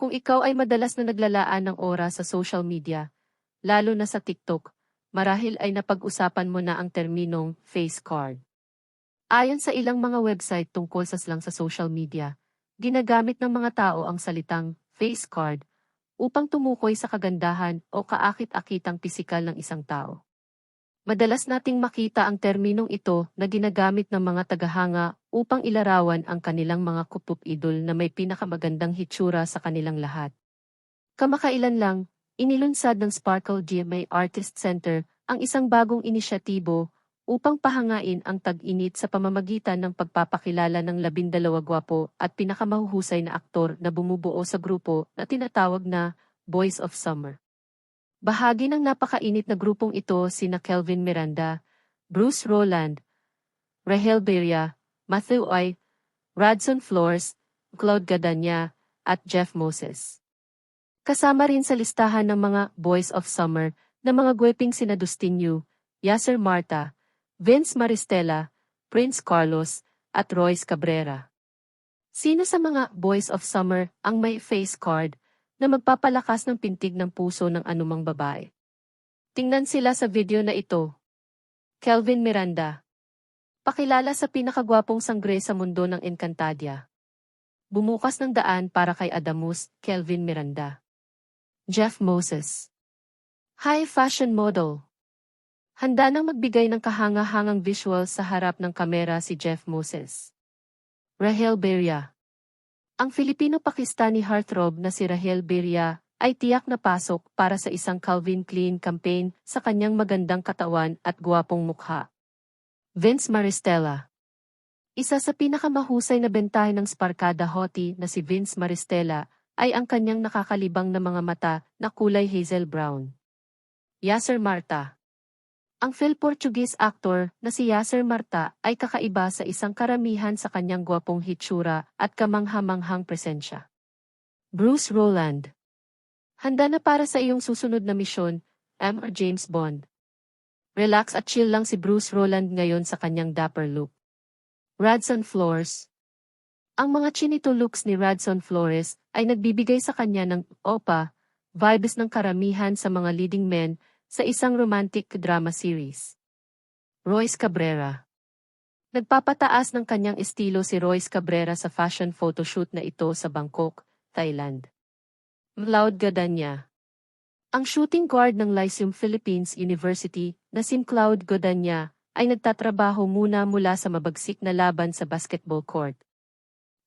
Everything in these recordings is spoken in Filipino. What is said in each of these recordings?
Kung ikaw ay madalas na naglalaan ng oras sa social media, lalo na sa TikTok, marahil ay napag-usapan mo na ang terminong face card. Ayon sa ilang mga website tungkol sa slang sa social media, ginagamit ng mga tao ang salitang face card upang tumukoy sa kagandahan o kaakit-akitang pisikal ng isang tao. Madalas nating makita ang terminong ito na ginagamit ng mga tagahanga upang ilarawan ang kanilang mga kupup idol na may pinakamagandang hitsura sa kanilang lahat. Kamakailan lang, inilunsad ng Sparkle GMA Artist Center ang isang bagong inisyatibo upang pahangain ang tag-init sa pamamagitan ng pagpapakilala ng labindalawa gwapo at pinakamahuhusay na aktor na bumubuo sa grupo na tinatawag na Boys of Summer. Bahagi ng napakainit na grupong ito sina Kelvin Miranda, Bruce Roland, Rahel Beria, Matthew Oy, Radson Flores, Claude Gadanya, at Jeff Moses. Kasama rin sa listahan ng mga Boys of Summer na mga gweping sina Dustin Yu, Yasser Marta, Vince Maristella, Prince Carlos, at Royce Cabrera. Sino sa mga Boys of Summer ang may face card na magpapalakas ng pintig ng puso ng anumang babae. Tingnan sila sa video na ito. Kelvin Miranda. Pakilala sa pinakagwapong sangre sa mundo ng Encantadia. Bumukas ng daan para kay Adamus, Kelvin Miranda. Jeff Moses. High fashion model. Handa nang magbigay ng kahanga-hangang visual sa harap ng kamera si Jeff Moses. Rahel Beria. Ang Filipino-Pakistani heartthrob na si Rahel Beria ay tiyak na pasok para sa isang Calvin Klein campaign sa kanyang magandang katawan at guwapong mukha. Vince Maristella Isa sa pinakamahusay na bentahe ng Sparkada Hoti na si Vince Maristella ay ang kanyang nakakalibang na mga mata na kulay hazel brown. Yasser Marta ang Phil-Portuguese actor na si Yasser Marta ay kakaiba sa isang karamihan sa kanyang gwapong hitsura at kamanghamanghang presensya. Bruce Roland Handa na para sa iyong susunod na misyon, M. or James Bond. Relax at chill lang si Bruce Roland ngayon sa kanyang dapper look. Radson Flores Ang mga chinito looks ni Radson Flores ay nagbibigay sa kanya ng opa, vibes ng karamihan sa mga leading men sa isang romantic drama series. Royce Cabrera Nagpapataas ng kanyang estilo si Royce Cabrera sa fashion photoshoot na ito sa Bangkok, Thailand. Mlaud Gadanya Ang shooting guard ng Lyceum Philippines University na si Cloud Godanya ay nagtatrabaho muna mula sa mabagsik na laban sa basketball court.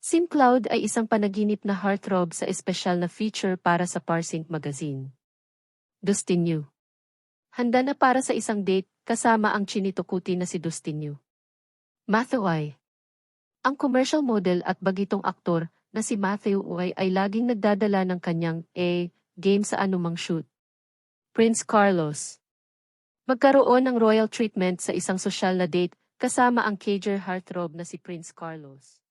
Sim Cloud ay isang panaginip na heartthrob sa espesyal na feature para sa Parsing Magazine. Dustin Yu Handa na para sa isang date kasama ang chinitukuti na si Dustinyo. Matthew Ay Ang commercial model at bagitong aktor na si Matthew Uy ay laging nagdadala ng kanyang A game sa anumang shoot. Prince Carlos Magkaroon ng royal treatment sa isang sosyal na date kasama ang cager heartthrob na si Prince Carlos.